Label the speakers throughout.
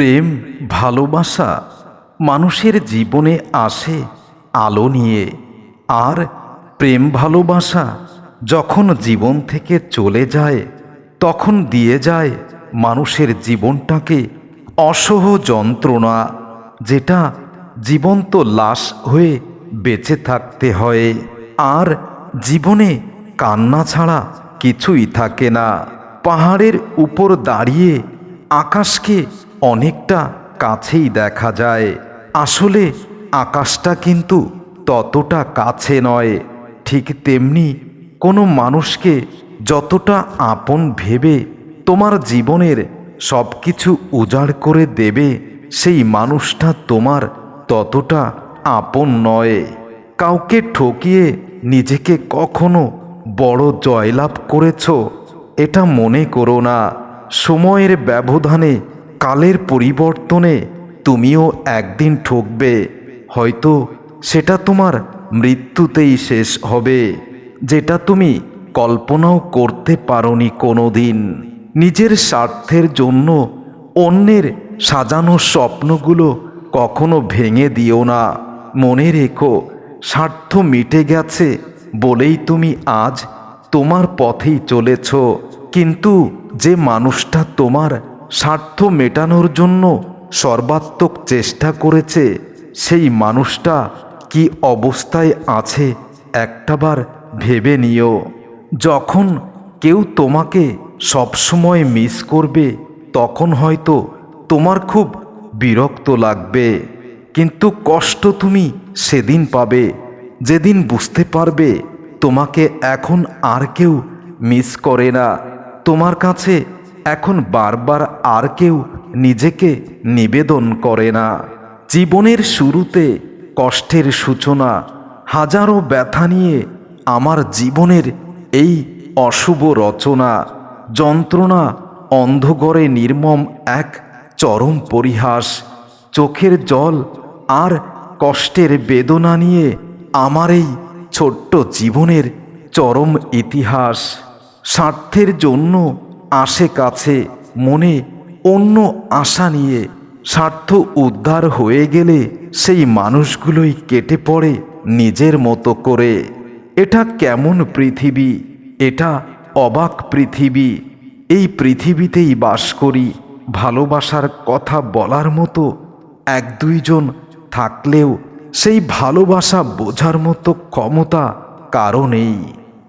Speaker 1: প্রেম, ভালোবাসা মানুষের জীবনে আসে আলো নিয়ে। আর প্রেম, ভালোবাসা যখন জীবন থেকে চলে যায়, তখন দিয়ে যায় মানুষের জীবনটাকে অসহ যন্ত্রণা, যেটা জীবন্ত লাশ হয়ে বেঁচে থাকতে হয়। আর জীবনে কান্না ছাড়া কিছুই থাকে না। পাহাড়ের উপর দাঁড়িয়ে আকাশকে অনেকটা কাছেই দেখা যায়। আসলে আকাশটা কিন্তু ততটা কাছে নয়। ঠিক তেমনি কোনো মানুষকে যতটা আপন ভেবে তোমার জীবনের সব কিছু উজাড় করে দেবে, সেই মানুষটা তোমার ততটা আপন নয়। কাউকে ঠকিয়ে নিজেকে কখনো বড় জয়লাভ করেছ, এটা মনে করো না। সময়ের ব্যবধানে কালের পরিবর্তনে তুমিও একদিন ঠকবে। হয়তো সেটা তোমার মৃত্যুতেই শেষ হবে, যেটা তুমি কল্পনাও করতে পারোনি কোনো দিন নিজের স্বার্থের জন্য অন্যের সাজানো স্বপ্নগুলো কখনো ভেঙে দিও না। মনে রেখো, স্বার্থ মিটে গেছে বলেই তুমি আজ তোমার পথেই চলেছ। কিন্তু যে মানুষটা তোমার স্বার্থ মেটানোর জন্য সর্বাত্মক চেষ্টা করেছে সেই মানুষটা কি অবস্থায় আছে একটাবার ভেবে নিও। যখন কেউ তোমাকে সবসময় মিস করবে, তখন হয়তো তোমার খুব বিরক্ত লাগবে। কিন্তু কষ্ট তুমি সেদিন পাবে। যেদিন বুঝতে পারবে, তোমাকে এখন আর কেউ মিস করে না। তোমার কাছে এখন বারবার আর কেউ নিজেকে নিবেদন করে না। জীবনের শুরুতে কষ্টের সূচনা, হাজারো ব্যথা নিয়ে আমার জীবনের এই অশুভ রচনা, যন্ত্রণা অন্ধকারে নির্মম এক চরম পরিহাস, চোখের জল আর কষ্টের বেদনা নিয়ে আমার এই ছোট্ট জীবনের চরম ইতিহাস। স্বার্থের জন্য আসে কাছে মনে অন্য আশা নিয়ে স্বার্থ উদ্ধার হয়ে গেলে সেই মানুষগুলোই কেটে পড়ে নিজের মতো করে। এটা কেমন পৃথিবী? এটা অবাক পৃথিবী। এই পৃথিবীতেই বাস করি, ভালোবাসার কথা বলার মতো। এক দুইজন থাকলেও সেই ভালোবাসা বোঝার মতো ক্ষমতা কারও নেই।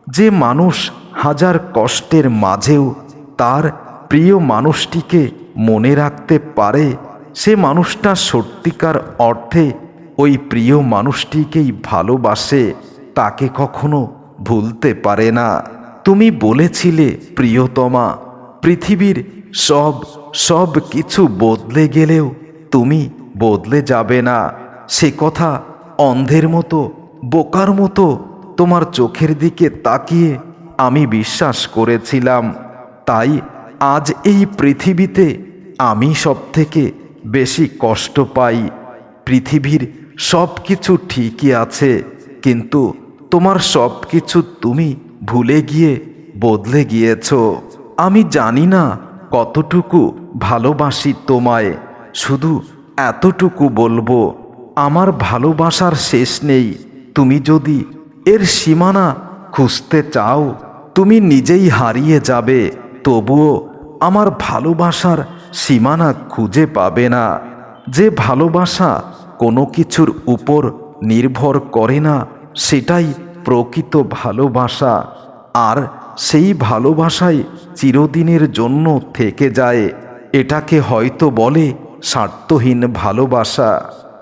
Speaker 1: যে মানুষ হাজার কষ্টের মাঝেও তার প্রিয় মানুষটিকে মনে রাখতে পারে, সে মানুষটা সত্যিকার অর্থে ওই প্রিয় মানুষটিকেই ভালোবাসে, তাকে কখনো ভুলতে পারে না। তুমি বলেছিলে, প্রিয়তমা, পৃথিবীর সব সব কিছু বদলে গেলেও তুমি বদলে যাবে না। সে কথা অন্ধের মতো, বোকার মতো তোমার চোখের দিকে তাকিয়ে আমি বিশ্বাস করেছিলাম। তাই আজ এই পৃথিবীতে আমি সব থেকে বেশি কষ্ট পাই। পৃথিবীর সব কিছু ঠিকই আছে, কিন্তু তোমার সব কিছু তুমি ভুলে গিয়ে বদলে গিয়েছ। আমি জানি না কতটুকু ভালোবাসি তোমায়, শুধু এতটুকু বলব, আমার ভালোবাসার শেষ নেই। তুমি যদি এর সীমানা খুঁজতে চাও, তুমি নিজেই হারিয়ে যাবে। তবুও আমার ভালোবাসার সীমানা খুঁজে পাবে না। যে ভালোবাসা কোনো কিছুর উপর নির্ভর করে না, সেটাই প্রকৃত ভালোবাসা। আর সেই ভালোবাসাই চিরদিনের জন্য থেকে যায়। এটাকে হয়তো বলে স্বার্থহীন ভালোবাসা।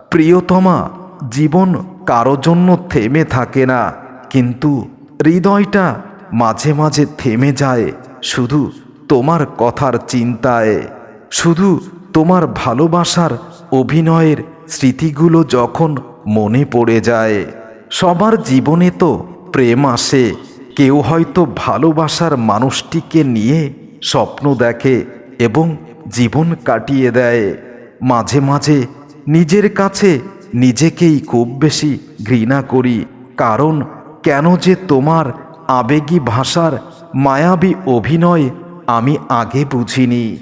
Speaker 1: প্রিয়তমা, জীবন কারও জন্য থেমে থাকে না, কিন্তু হৃদয়টা মাঝে মাঝে থেমে যায়। শুধু তোমার কথার চিন্তায়, শুধু তোমার ভালোবাসার অভিনয়ের স্মৃতিগুলো যখন মনে পড়ে যায়, সবার জীবনে তো প্রেম আসে। কেউ হয়তো ভালোবাসার মানুষটিকে নিয়ে স্বপ্ন দেখে এবং জীবন কাটিয়ে দেয়। মাঝে মাঝে নিজের কাছে নিজেকেই খুব বেশি ঘৃণা করি, কারণ কেন যে তোমার আবেগী ভাষার মায়াবী অভিনয় আমি আগে বুঝিনি।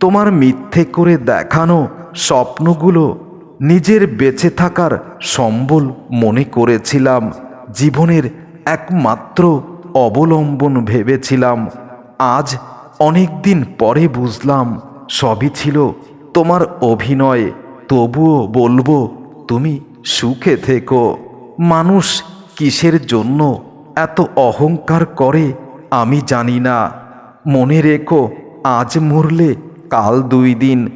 Speaker 1: তোমার মিথ্যে করে দেখানো স্বপ্নগুলো নিজের বেঁচে থাকার সম্বল মনে করেছিলাম। জীবনের একমাত্র অবলম্বন ভেবেছিলাম। আজ অনেক দিন পরে বুঝলাম, সবই ছিল তোমার অভিনয়। তবুও বলব, তুমি সুখে থেকো। মানুষ কিসের জন্য এত অহংকার করে? আমি জানি না। মনে রেখো, আজ মরলে কাল দুই দিন।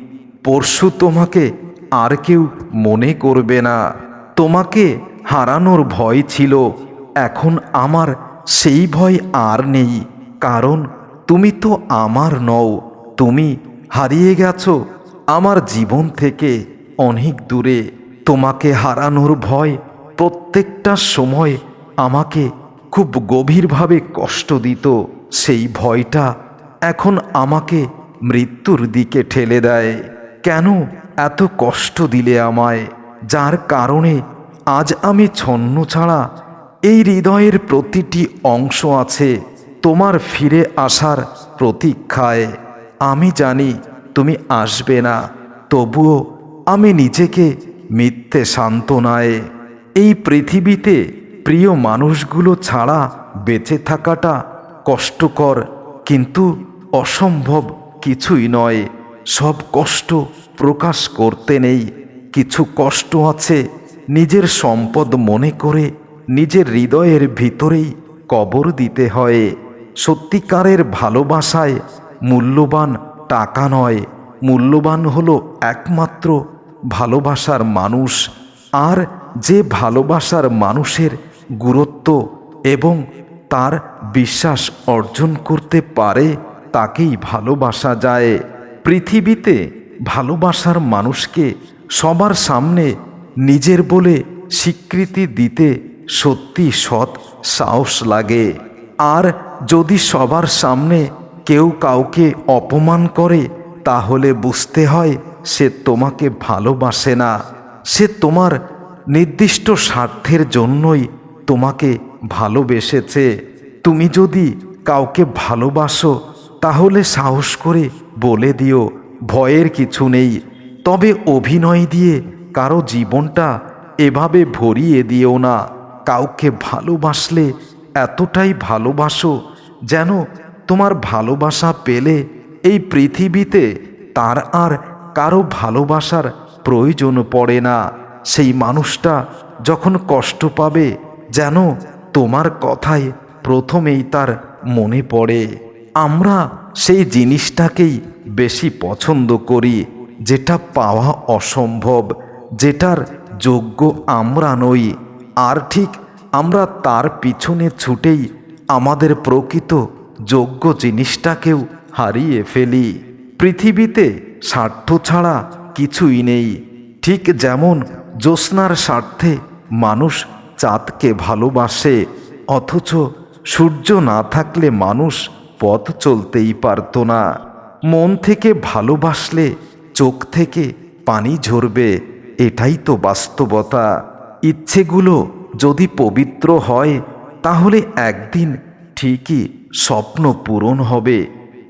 Speaker 1: পরশু তোমাকে আর কেউ মনে করবে না। তোমাকে হারানোর ভয় ছিল। এখন আমার সেই ভয় আর নেই। কারণ তুমি তো আমার নও। তুমি হারিয়ে গেছো আমার জীবন থেকে অনেক দূরে। তোমাকে হারানোর ভয় প্রত্যেকটা সময় আমাকে খুব গভীরভাবে কষ্ট দিত, সেই ভয়টা এখন আমাকে মৃত্যুর দিকে ঠেলে দেয়। কেন এত কষ্ট দিলে আমায়? যার কারণে আজ আমি ছন্ন ছাড়া এই হৃদয়ের প্রতিটি অংশ আছে তোমার ফিরে আসার প্রতীক্ষায়। আমি জানি তুমি আসবে না, তবুও আমি নিজেকে মিথ্যে সান্ত্বনায়। এই পৃথিবীতে প্রিয় মানুষগুলো ছাড়া বেঁচে থাকাটা কষ্টকর, কিন্তু অসম্ভব কিছুই নয়। সব কষ্ট প্রকাশ করতে নেই। কিছু কষ্ট আছে নিজের সম্পদ মনে করে নিজের হৃদয়ের ভিতরেই কবর দিতে হয়। সত্যিকারের ভালোবাসায় মূল্যবান টাকা নয়। মূল্যবান হলো একমাত্র ভালোবাসার মানুষ। আর যে ভালোবাসার মানুষের গুরুত্ব এবং তার বিশ্বাস অর্জন করতে পারে তাকেই ভালোবাসা যায়। পৃথিবীতে ভালোবাসার মানুষকে সবার সামনে নিজের বলে স্বীকৃতি দিতে সত্যি সৎ সাহস লাগে। আর যদি সবার সামনে কেউ কাউকে অপমান করে, তাহলে বুঝতে হয় সে তোমাকে ভালোবাসে না। সে তোমার নির্দিষ্ট স্বার্থের জন্যই তোমাকে ভালোবেসেছে। তুমি যদি কাউকে ভালোবাসো, তাহলে সাহস করে বলে দিও, ভয়ের কিছু নেই। তবে অভিনয় দিয়ে কারও জীবনটা এভাবে ভরিয়ে দিও না। কাউকে ভালোবাসলে এতটাই ভালোবাসো যেন তোমার ভালোবাসা পেলে এই পৃথিবীতে তার আর কারও ভালোবাসার প্রয়োজন পড়ে না। সেই মানুষটা যখন কষ্ট পাবে যেন তোমার কথাই প্রথমেই তার মনে পড়ে। আমরা সেই জিনিসটাকেই বেশি পছন্দ করি, যেটা পাওয়া অসম্ভব, যেটার যোগ্য আমরা নই। আর ঠিক আমরা তার পিছনে ছুটেই আমাদের প্রকৃত যোগ্য জিনিসটাকেও হারিয়ে ফেলি। পৃথিবীতে স্বার্থ ছাড়া কিছুই নেই। ঠিক যেমন জ্যোৎস্নার স্বার্থে মানুষ চাঁদকে ভালোবাসে, অথচ সূর্য না থাকলে মানুষ পথ চলতেই পারত না। মন থেকে ভালোবাসলে চোখ থেকে পানি ঝরবে, এটাই তো বাস্তবতা। ইচ্ছেগুলো যদি পবিত্র হয়, তাহলে একদিন ঠিকই স্বপ্ন পূরণ হবে।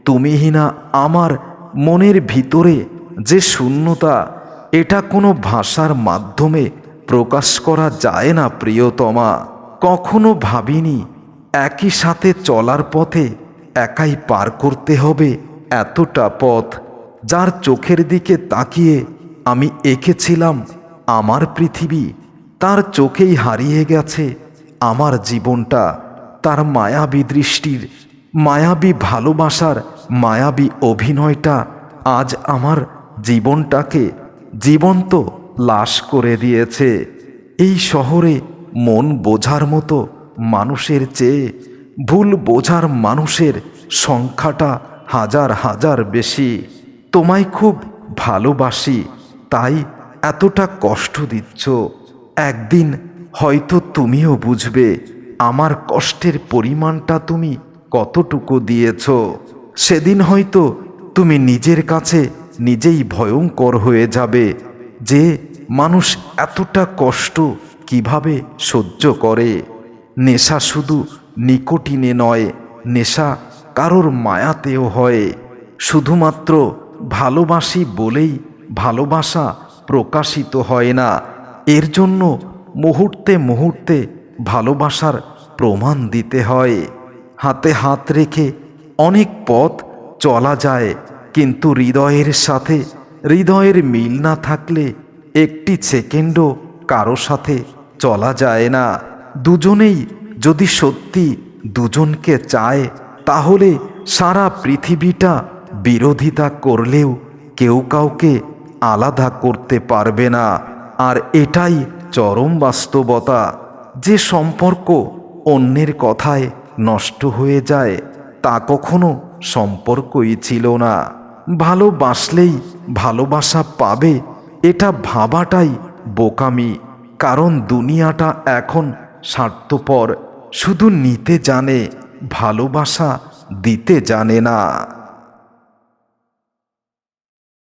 Speaker 1: তুমিহীনা আমার মনের ভিতরে যে শূন্যতা, এটা কোনো ভাষার মাধ্যমে প্রকাশ করা যায় না, প্রিয়তমা। কখনো ভাবিনি একই সাথে চলার পথে একাই পার করতে হবে এতটা পথ। যার চোখের দিকে তাকিয়ে আমি এঁকেছিলাম আমার পৃথিবী, তার চোখেই হারিয়ে গেছে আমার জীবনটা। তার মায়াবী দৃষ্টির, মায়াবী ভালোবাসার, মায়াবী অভিনয়টা আজ আমার জীবনটাকে জীবন্ত লাশ করে দিয়েছে। এই শহরে মন বোঝার মতো মানুষের চেয়ে ভুল বোঝার মানুষের সংখ্যাটা হাজার হাজার বেশি। তোমায় খুব ভালোবাসি, তাই এতটা কষ্ট দিচ্ছ। একদিন হয়তো তুমিও বুঝবে আমার কষ্টের পরিমাণটা তুমি কতটুকু দিয়েছ। সেদিন হয়তো তুমি নিজের কাছে নিজেই ভয়ঙ্কর হয়ে যাবে। যে মানুষ এতটা কষ্ট কীভাবে সহ্য করে? নেশা শুধু নিকোটিনে নয়, নেশা কারোর মায়াতেও হয়। শুধুমাত্র ভালোবাসি বলেই ভালোবাসা প্রকাশিত হয় না। এর জন্য মুহূর্তে মুহূর্তে ভালোবাসার প্রমাণ দিতে হয়। হাতে হাত রেখে অনেক পথ চলা যায়, কিন্তু হৃদয়ের সাথে হৃদয়ের মিল না থাকলে একটি সেকেন্ডও কারও সাথে চলা যায় না। দুজনেই যদি সত্যি দুজনকে চায়, তাহলে সারা পৃথিবীটা বিরোধিতা করলেও কেউ কাউকে আলাদা করতে পারবে না। আর এটাই চরম বাস্তবতা। যে সম্পর্ক অন্যের কথায় নষ্ট হয়ে যায়, তা কখনো সম্পর্কই ছিল না। ভালোবাসলেই ভালোবাসা পাবে, এটা ভাবাটাই বোকামি। কারণ দুনিয়াটা এখন স্বার্থপর, শুধু নিতে জানে, ভালোবাসা দিতে জানে না।